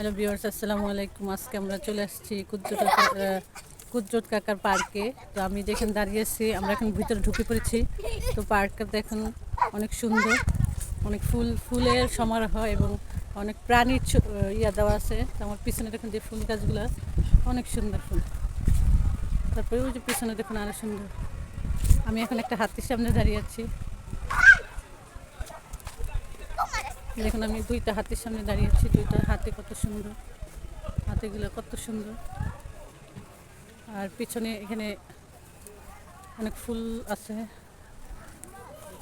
Hello viewers, আসসালামু আলাইকুম। আজকে আমরা চলে আসছি কুদ্রুত কুদ্রুত কাকার পার্কে। তো আমি যেখানে দাঁড়িয়েছি আমরা এখন ভিতরে ঢুকে পড়েছি। তো পার্কটা দেখুন অনেক সুন্দর, অনেক ফুল, ফুলের সমারোহ এবং অনেক প্রাণীর ইয়া দেওয়া আছে। তো আমার পিছনে দেখুন যে ফুল গাছগুলো, অনেক সুন্দর ফুল। তারপরে ওই যে পিছনে দেখুন আরও সুন্দর। আমি এখন একটা হাতির সামনে দাঁড়িয়ে আছি। দেখুন, আমি দুইটা হাতির সামনে দাঁড়িয়ে আছি, দুইটা হাতে কত সুন্দর, হাতিগুলো কত সুন্দর। আর পিছনে এখানে অনেক ফুল আছে।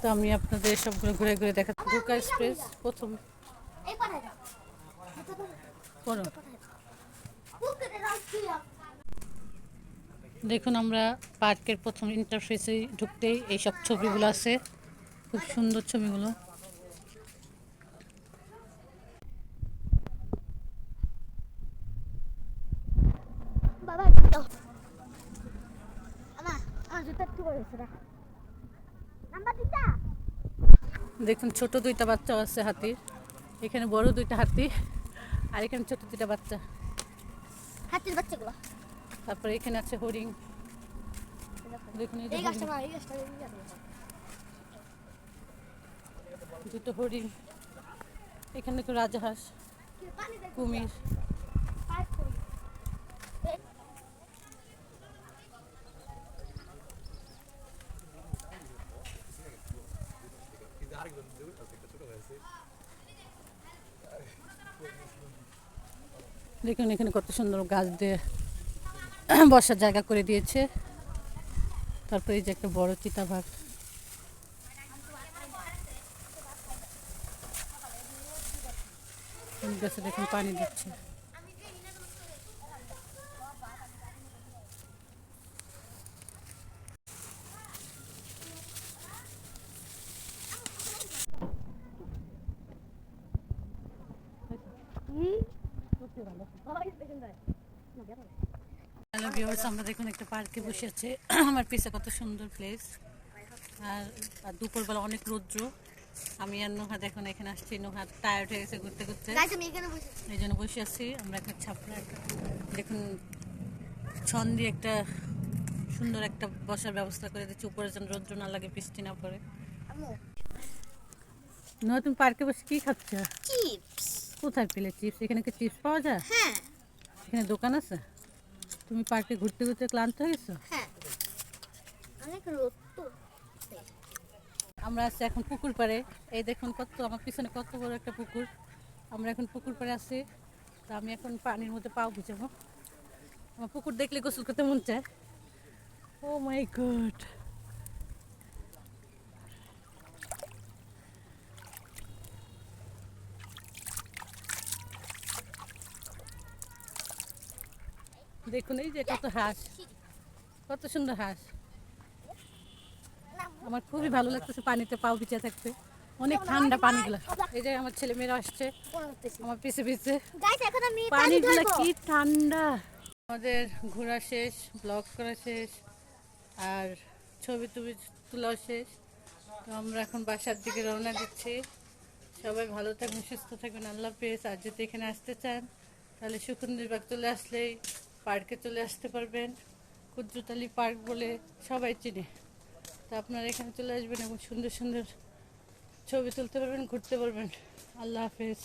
তো আমি আপনাদের সবগুলো ঘুরে ঘুরে দেখা ঢোকা এক্সপ্রেস প্রথম। দেখুন, আমরা পার্কের প্রথম ইন্টারফেসে ঢুকতেই এইসব ছবিগুলো আছে। খুব সুন্দর ছবিগুলো বাবা দাও আমা আমার জুতা একটু বড় হয়েছে না নাম্বার দেখুন ছোট দুইটা বাচ্চা আছে হাতির। এখানে বড় দুইটা হাতি আর এখানে ছোট দুইটা বাচ্চা। হাতির বাচ্চাগুলো। তারপরে এখানে আছে হরিণ। দেখুন দুটো হরিণ। এখানে তো রাজহাঁস কুমির। দেখুন, এখানে কত সুন্দর গাছ দিয়ে বসার জায়গা করে দিয়েছে। তারপরে এই যে একটা বড় চিতাবাঘ গাছে দেখুন পানি দিচ্ছে ওই দেখুন ভাই না বের হবে হ্যালো ভিউয়ার্স আমরা দেখুন একটা পার্কে বসে আছে। আমার পিছে কত সুন্দর প্লেস আর আর দুপুরবেলা অনেক রৌদ্র। আমি আর নোহা দেখুন এখানে আসছি। নোহা টায়ার্ড হয়ে গেছে ঘুরতে ঘুরতে। গাইস আমি এখানে বসে এই জন্য বসে আছি। আমরা একটা ছাপড়া একটা দেখুন ছন দিয়ে একটা সুন্দর একটা বসার ব্যবস্থা করে দিচ্ছি। উপরে যেন রৌদ্র না লাগে বৃষ্টি না পড়ে। তুমি পার্কে বসে কি খাচ্ছ? চিপস কোথায় পেলে? চিপস? এখানে কি চিপস পাওয়া যায়? হ্যাঁ। এখানে দোকান আছে? তুমি পার্কে ঘুরতে ঘুরতে ক্লান্ত হয়ে গেছো? হ্যাঁ। অনেক রোদ তো। আমরা আছি এখন পুকুর পাড়ে। এই দেখুন কত আমার পিছনে কত বড় একটা পুকুর। আমরা এখন পুকুর পাড়ে আছি। তো আমি এখন পানির মধ্যে পাও বুঝাবো আমার পুকুর দেখলে গোসল করতে মন চায়। ও মাই গড দেখুন এই যে কত হাঁস। কত সুন্দর হাঁস। আমার খুবই ভালো লাগতেছে পানিতে পাও ভিজে থাকতে। অনেক ঠান্ডা পানিগুলো। এই যে আমার ছেলে মেয়েরা আসছে। আমার পিছে পিছে। পানিগুলো কি ঠান্ডা। আমাদের ঘোরা শেষ ব্লগ করা শেষ আর ছবি টবি তোলাও শেষ। তো আমরা এখন বাসার দিকে রওনা দিচ্ছি। সবাই ভালো থাকবেন সুস্থ থাকবেন। আল্লাহ পেস আর যদি এখানে আসতে চান তাহলে সুকুন্দির বাগ চলে আসলেই পার্কে চলে আসতে পারবেন। কুদ্রতালি পার্ক বলে সবাই চিনে। তো আপনারা এখানে চলে আসবেন এবং সুন্দর সুন্দর ছবি তুলতে পারবেন, ঘুরতে পারবেন। আল্লাহ হাফেজ।